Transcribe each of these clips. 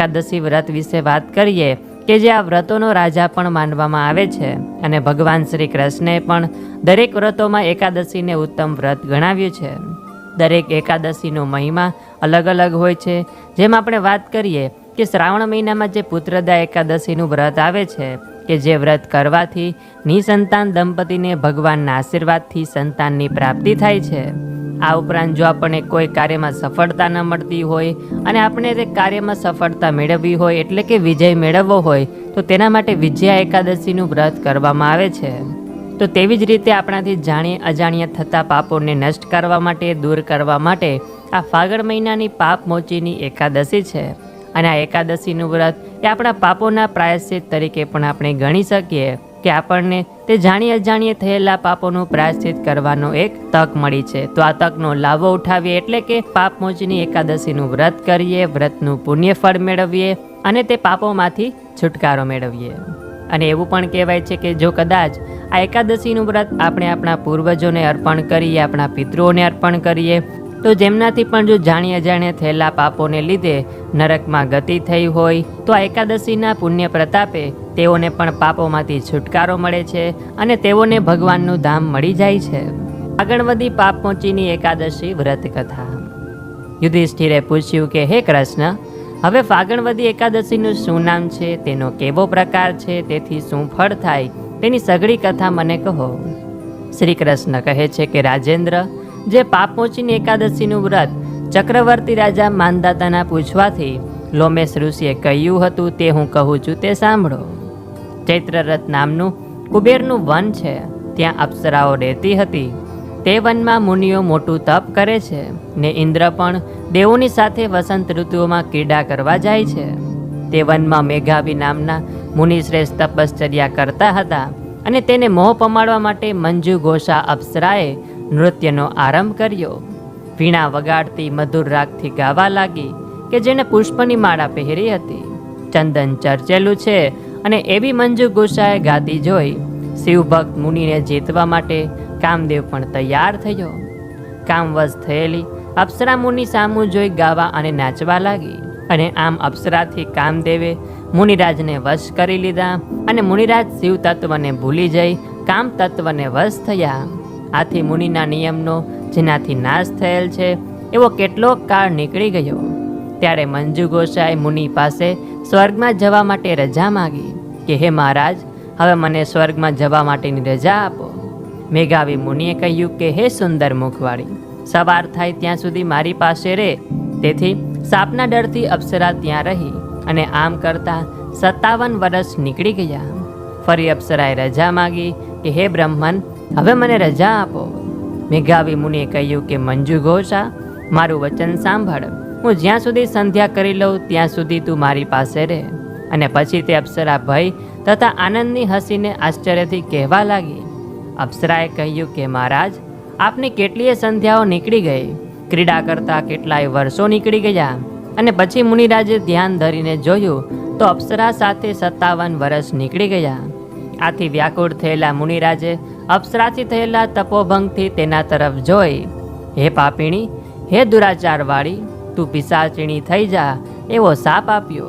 એકાદશી વ્રત વિશે વાત કરીએ કે જે આ વ્રતોનો રાજા પણ માનવામાં આવે છે. અને ભગવાન શ્રી કૃષ્ણે પણ દરેક વ્રતોમાં એકાદશીને ઉત્તમ વ્રત ગણાવ્યું છે. દરેક એકાદશીનો મહિમા અલગ અલગ હોય છે. જેમ આપણે વાત કરીએ કે શ્રાવણ મહિનામાં જે પુત્રદા એકાદશીનું વ્રત આવે છે, કે જે વ્રત કરવાથી નિસંતાન દંપતીને ભગવાનના આશીર્વાદથી સંતાનની પ્રાપ્તિ થાય છે. આ ઉપરાંત જો આપણને કોઈ કાર્યમાં સફળતા ન મળતી હોય અને આપણે તે કાર્યમાં સફળતા મેળવવી હોય એટલે કે વિજય મેળવવો હોય, તો તેના માટે વિજયા એકાદશીનું વ્રત કરવામાં આવે છે. તો તેવી જ રીતે આપણાથી જાણીએ અજાણ્યા થતા પાપોને નષ્ટ કરવા માટે, દૂર કરવા માટે આ ફાગણ મહિનાની પાપ મોચીની એકાદશી છે. અને આ એકાદશીનું વ્રત એ આપણા પાપોના પ્રાયશ્ચિત તરીકે પણ આપણે ગણી શકીએ કે આપણને તે જાણી અજાણીએ થયેલા પાપોનું પ્રાયશ્ચિત કરવાનો એક તક મળી છે. તો આ તકનો લાભો ઉઠાવીએ એટલે કે પાપ મોચની એકાદશીનું વ્રત કરીએ, વ્રતનું પુણ્ય ફળ મેળવીએ અને તે પાપોમાંથી છુટકારો મેળવીએ. અને એવું પણ કહેવાય છે કે જો કદાચ આ એકાદશીનું વ્રત આપણે આપણા પૂર્વજોને અર્પણ કરીએ, આપણા પિતૃઓને અર્પણ કરીએ તો જેમનાથી પણ જો જાણ્યા અજાણ્યા થયેલા પાપોને લીધે નરકમાં ગતિ થઈ હોય, તો આ એકાદશીના પુણ્ય પ્રતાપે તેઓને પણ પાપોમાંથી છુટકારો મળે છે અને તેઓને ભગવાનનું ધામ મળી જાય છે. આગળ વધી પાપમોચીની એકાદશી વ્રત કથા યુધિષ્ઠિરે પૂછ્યું કે, હે કૃષ્ણ, હવે ફાગણવદી એકાદશીનું શું નામ છે? તેનો કેવો પ્રકાર છે? તેથી શું ફળ થાય? તેની સઘળી કથા મને કહો. શ્રી કૃષ્ણ કહે છે કે, રાજેન્દ્ર જે પાપમોચીની એકાદશીનું વ્રત ચક્રવર્તી રાજા માનદાતાના પૂછવાથી લોમેશ ઋષિએ કહ્યું હતું, તે હું કહું છું, તે સાંભળો. ચૈત્રરથ નામનું કુબેરનું વન છે, ત્યાં અપ્સરાઓ રહેતી હતી. તે વનમાં મુનિઓ મોટું તપ કરે છે ને ઇન્દ્ર પણ દેવોની સાથે વસંત ઋતુઓમાં ક્રીડા કરવા જાય છે. તે વનમાં મેઘાવી નામના મુનિશ્રેષ્ઠ તપશ્ચર્યા કરતા હતા અને તેને મોહ પમાડવા માટે મંજુ ઘોષા અપ્સરાએ નૃત્યનો આરંભ કર્યો. વીણા વગાડતી મધુર રાગથી ગાવા લાગી કે જેને પુષ્પની માળા પહેરી હતી. ચંદન ચર્ચેલું છે અને એવી મંજુ ગોસાએ ગાતી જોઈ શિવભક્ત મુનિને જીતવા માટે કામદેવ પણ તૈયાર થયો. કામવશ થયેલી અપ્સરા મુનિ સામું જોઈ ગાવા અને નાચવા લાગી અને આમ અપ્સરાથી કામદેવે મુનિરાજને વશ કરી લીધા અને મુનિરાજ શિવ તત્વને ભૂલી જઈ કામ તત્વને વશ થયા. આથી મુનિના નિયમનો જેનાથી નાશ થયેલ છે, એવો કેટલો કાળ નીકળી ગયો. ત્યારે મંજુ ગોસાઈ મુનિ પાસે સ્વર્ગમાં જવા માટે રજા માગી કે, હે મહારાજ, હવે મને સ્વર્ગમાં જવા માટેની રજા આપો. મેઘાવી મુનિએ કહ્યું કે, હે સુંદર મુખવાળી, સવાર થાય ત્યાં સુધી મારી પાસે રહે તેથી સાપના ડરથી અપ્સરા ત્યાં રહી અને આમ કરતાં સત્તાવન વર્ષ નીકળી ગયા. ફરી અપ્સરાએ રજા માગી કે, હે બ્રહ્મન હવે મને રજા આપો. મેઘાવી મુનિએ કહ્યું કે, મંજુ ઘોષા મારું વચન સાંભળ. હું જ્યાં સુધી સંધ્યા કરી લઉં, ત્યાં સુધી તું મારી પાસે રહે. અને પછી તે અપ્સરા ભય તથા આનંદની હસીને આશ્ચર્યથી કહેવા લાગી. અપ્સરાએ કહ્યું કે, મહારાજ, આપની કેટલીય સંધ્યાઓ નીકળી ગઈ. ક્રીડા કરતા કેટલાય વર્ષો નીકળી ગયા. અને પછી મુનિરાજે ધ્યાન ધરીને જોયું તો અપ્સરા સાથે સત્તાવન વર્ષ નીકળી ગયા. આથી વ્યાકુળ થયેલા મુનિરાજે અપ્સરાથી થયેલા તપોભંગથી તેના તરફ જોઈ. હે પાપીણી, હે દુરાચારવાળી, તું પિસાચીણી થઈ જા, એવો સાપ આપ્યો.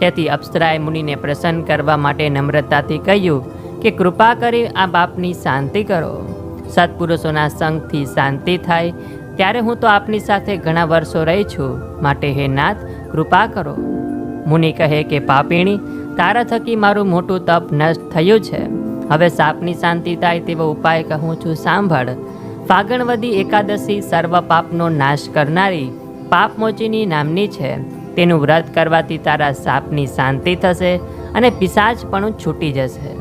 તેથી અપ્સરાએ મુનિને પ્રસન્ન કરવા માટે નમ્રતાથી કહ્યું કે, કૃપા કરી આ બાપની શાંતિ કરો. સત્પુરુષોના સંગથી શાંતિ થાય. ત્યારે હું તો આપની સાથે ઘણા વર્ષો રહી છું. માટે હે નાથ, કૃપા કરો. મુનિ કહે કે, પાપીણી, તારા થકી મારું મોટું તપ નષ્ટ થયું છે. હવે સાપની શાંતિ થાય તેવો ઉપાય કહું છું સાંભળ. ફાગણવદી એકાદશી સર્વ પાપનો નાશ કરનારી પાપમોચીની નામની છે. તેનું વ્રત કરવાથી તારા સાપની શાંતિ થશે અને પિશાચ પણ છૂટી જશે.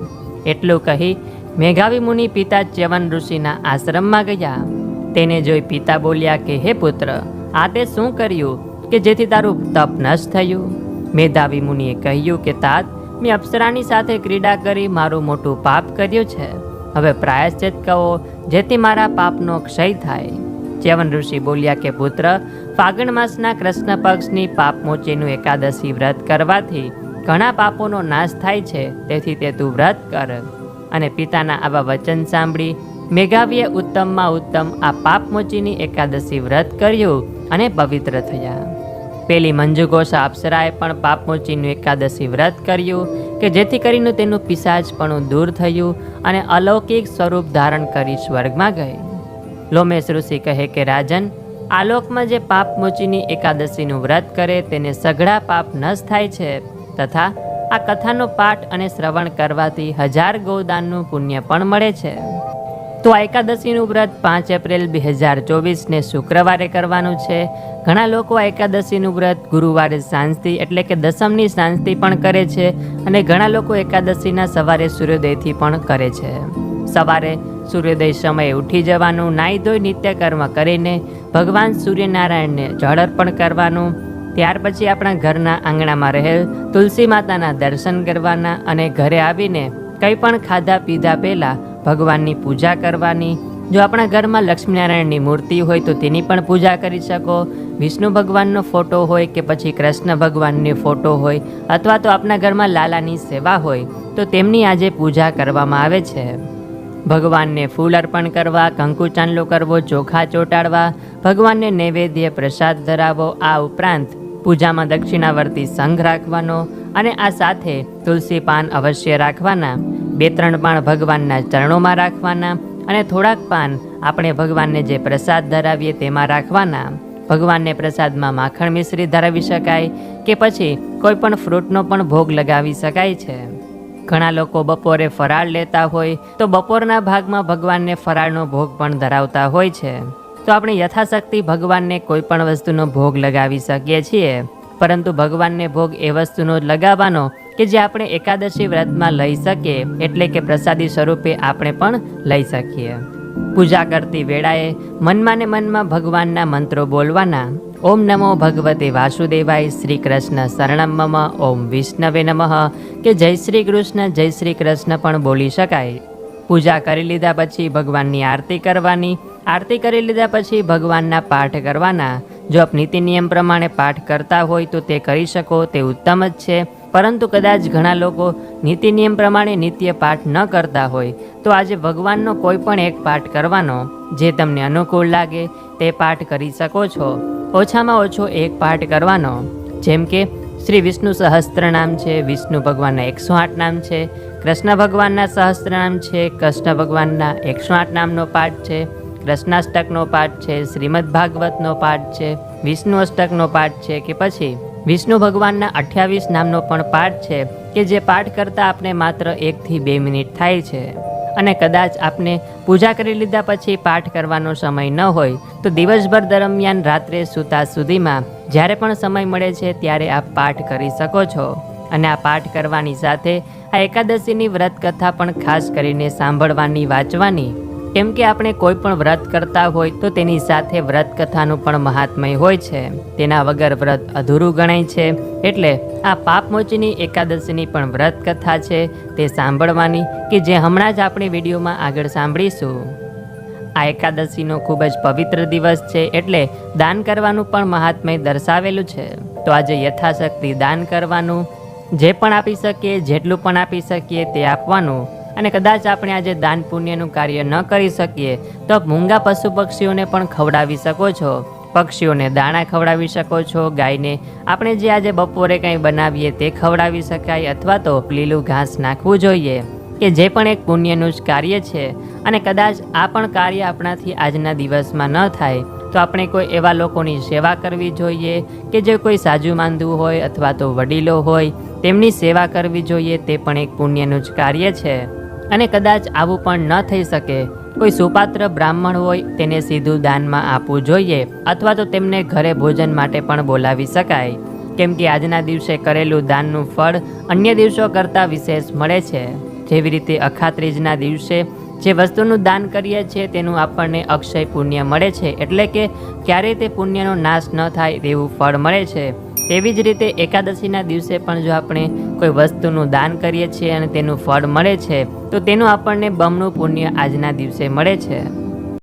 એટલું કહી મેઘાવી મુનિ પિતા ચ્યવન ઋષિના આશ્રમમાં ગયા. તેને જોઈ પિતા બોલ્યા કે, હે પુત્ર આ તે શું કર્યું કે જેથી તારું તપ નષ્ટ થયું? મેધાવી મુનિએ કહ્યું કે, તાત મેં અપ્સરાની સાથે ક્રીડા કરી મારું મોટું પાપ કર્યું છે. હવે પ્રાયશ્ચિત કહો જેથી મારા પાપનો ક્ષય થાય. ચ્યવન ઋષિ બોલ્યા કે, પુત્ર, ફાગણ માસના કૃષ્ણ પક્ષની પાપમોચીનું એકાદશી વ્રત કરવાથી ઘણા પાપોનો નાશ થાય છે. તેથી તે તું વ્રત કર. અને પિતાના આવા વચન સાંભળી મેઘાવીએ ઉત્તમમાં ઉત્તમ આ પાપમોચીની એકાદશી વ્રત કર્યું અને પવિત્ર થયા. પેલી મંજુઘોષા અપ્સરાએ પણ પાપમોચીનું એકાદશી વ્રત કર્યું કે જેથી કરીને તેનું પિશાચપણું દૂર થયું અને અલૌકિક સ્વરૂપ ધારણ કરી સ્વર્ગમાં ગઈ. લોમેશ ઋષિ કહે કે, રાજન આલોકમાં જે પાપમોચીની એકાદશીનું વ્રત કરે તેને સઘળા પાપ નશ થાય છે તથા આ કથાનો પાઠ અને શ્રવણ કરવાથી હજાર ગૌદાનનું પુણ્ય પણ મળે છે. તો આ એકાદશીનું વ્રત પાંચ એપ્રિલ બે હજાર ચોવીસને શુક્રવારે કરવાનું છે. ઘણા લોકો આ એકાદશીનું વ્રત ગુરુવારે સાંજથી એટલે કે દસમની સાંજથી પણ કરે છે અને ઘણા લોકો એકાદશીના સવારે સૂર્યોદયથી પણ કરે છે. સવારે સૂર્યોદય સમયે ઉઠી જવાનું, નાહી ધોઈ નિત્યકર્મ કરીને ભગવાન સૂર્યનારાયણને જળ અર્પણ કરવાનું, ત્યાર પછી આપણા ઘરના આંગણામાં રહેલ તુલસી માતાના દર્શન કરવાના અને ઘરે આવીને કંઈ પણ ખાધા પીધા પહેલાં ભગવાનની પૂજા કરવાની. જો આપણા ઘરમાં લક્ષ્મીનારાયણની મૂર્તિ હોય તો તેની પણ પૂજા કરી શકો. વિષ્ણુ ભગવાનનો ફોટો હોય કે પછી કૃષ્ણ ભગવાનની ફોટો હોય અથવા તો આપણા ઘરમાં લાલાની સેવા હોય, તો તેમની આજે પૂજા કરવામાં આવે છે. ભગવાનને ફૂલ અર્પણ કરવા, કંકુ ચાંદલો કરવો, ચોખા ચોંટાડવા, ભગવાનને નૈવેદ્ય પ્રસાદ ધરાવો, આ ઉપરાંત પૂજામાં દક્ષિણાવર્તી સંઘ રાખવાનો અને આ સાથે તુલસી પાન અવશ્ય રાખવાના. બે ત્રણ પાન ભગવાનના ચરણોમાં રાખવાના અને થોડાક પાન આપણે ભગવાનને જે પ્રસાદ ધરાવીએ તેમાં રાખવાના. ભગવાનને પ્રસાદમાં માખણ મિશ્રી ધરાવી શકાય કે પછી કોઈ પણ ફ્રૂટનો પણ ભોગ લગાવી શકાય છે. ઘણા લોકો બપોરે ફરાળ લેતા હોય તો બપોરના ભાગમાં ભગવાનને ફરાળનો ભોગ પણ ધરાવતા હોય છે. તો આપણે યથાશક્તિ ભગવાનને કોઈ પણ વસ્તુનો ભોગ લગાવી શકીએ છીએ. પરંતુ ભગવાનને ભોગ એ વસ્તુનો લગાવવાનો કે જે આપણે એકાદશી વ્રતમાં લઈ શકીએ, એટલે કે પ્રસાદી સ્વરૂપે આપણે પણ લઈ શકીએ. પૂજા કરતી વેળાએ મનમાં ને મનમાં ભગવાનના મંત્રો બોલવાના. ઓમ નમો ભગવતે વાસુદેવાય શ્રી કૃષ્ણ શરણમ મમ, ઓમ વિષ્ણવે નમઃ. કે જય શ્રી કૃષ્ણ, જય શ્રી કૃષ્ણ પણ બોલી શકાય. પૂજા કરી લીધા પછી ભગવાનની આરતી કરવાની. આરતી કરી લીધા પછી ભગવાનના પાઠ કરવાના. જો આપ નીતિ નિયમ પ્રમાણે પાઠ કરતા હોય તો તે કરી શકો, તે ઉત્તમ જ છે. પરંતુ કદાચ ઘણા લોકો નીતિ નિયમ પ્રમાણે નિત્ય પાઠ ન કરતા હોય, તો આજે ભગવાનનો કોઈ પણ એક પાઠ કરવાનો જે તમને અનુકૂળ લાગે, તે પાઠ કરી શકો છો. ઓછામાં ઓછો એક પાઠ કરવાનો, જેમ કે, શ્રી વિષ્ણુ સહસ્ત્ર નામ છે, વિષ્ણુ ભગવાનના એકસો આઠ નામ છે, કૃષ્ણ ભગવાનના સહસ્ત્ર નામ છે, કૃષ્ણ ભગવાનના એકસો આઠ નામનો પાઠ છે, કૃષ્ણાષ્ટકનો પાઠ છે, શ્રીમદ ભાગવતનો પાઠ છે વિષ્ણુ અષ્ટકનો પાઠ છે કે પછી વિષ્ણુ ભગવાનના અઠ્યાવીસ નામનો પણ પાઠ છે કે જે પાઠ કરતાં આપણે માત્ર એકથી બે મિનિટ થાય છે. અને કદાચ આપને પૂજા કરી લીધા પછી પાઠ કરવાનો સમય ન હોય, તો દિવસભર દરમિયાન રાત્રે સૂતા સુધીમાં જ્યારે પણ સમય મળે છે ત્યારે આપ પાઠ કરી શકો છો. અને આ પાઠ કરવાની સાથે આ એકાદશીની વ્રત કથા પણ ખાસ કરીને સાંભળવાની, વાંચવાની કેમ કે આપણે કોઈ પણ વ્રત કરતા હોય તો તેની સાથે વ્રત કથાનું પણ મહાત્મય હોય છે. તેના વગર વ્રત અધૂરું ગણાય છે. એટલે આ પાપમોચીની એકાદશીની પણ વ્રત કથા છે તે સાંભળવાની કે જે હમણાં જ આપણી વિડીયોમાં આગળ સાંભળીશું. આ એકાદશીનો ખૂબ જ પવિત્ર દિવસ છે એટલે દાન કરવાનું પણ મહાત્મય દર્શાવેલું છે. તો આજે યથાશક્તિ દાન કરવાનું, જે પણ આપી શકીએ, જેટલું પણ આપી શકીએ તે આપવાનું. અને કદાચ આપણે આજે દાન પુણ્યનું કાર્ય ન કરી શકીએ, તો મૂંગા પશુ પક્ષીઓને પણ ખવડાવી શકો છો. પક્ષીઓને દાણા ખવડાવી શકો છો, ગાયને. આપણે જે આજે બપોરે કંઈ બનાવીએ તે ખવડાવી શકાય અથવા તો લીલું ઘાસ નાખવું જોઈએ, કે જે પણ એક પુણ્યનું જ કાર્ય છે. અને કદાચ આ પણ કાર્ય આપણાથી આજના દિવસમાં ન થાય, તો આપણે કોઈ એવા લોકોની સેવા કરવી જોઈએ, કે જે કોઈ સાજુ માંદું હોય અથવા તો વડીલો હોય, તેમની સેવા કરવી જોઈએ, તે પણ એક પુણ્યનું જ કાર્ય છે. અને કદાચ આવું પણ ન થઈ શકે. કોઈ સુપાત્ર બ્રાહ્મણ હોય તેને સીધું દાનમાં આપવું જોઈએ અથવા તો તેમને ઘરે ભોજન માટે પણ બોલાવી શકાય. કેમ કે આજના દિવસે કરેલું દાનનું ફળ અન્ય દિવસો કરતાં વિશેષ મળે છે. જેવી રીતે અખાત્રીજના દિવસે જે વસ્તુનું દાન કરીએ છીએ તેનું આપણને અક્ષય પુણ્ય મળે છે. એટલે કે ક્યારેય તે પુણ્યનો નાશ ન થાય તેવું ફળ મળે છે. તેવી જ રીતે એકાદશીના દિવસે પણ જો આપણે કોઈ વસ્તુનું દાન કરીએ છીએ અને તેનું ફળ મળે છે, તો તેનું આપણને બમણું પુણ્ય આજના દિવસે મળે છે.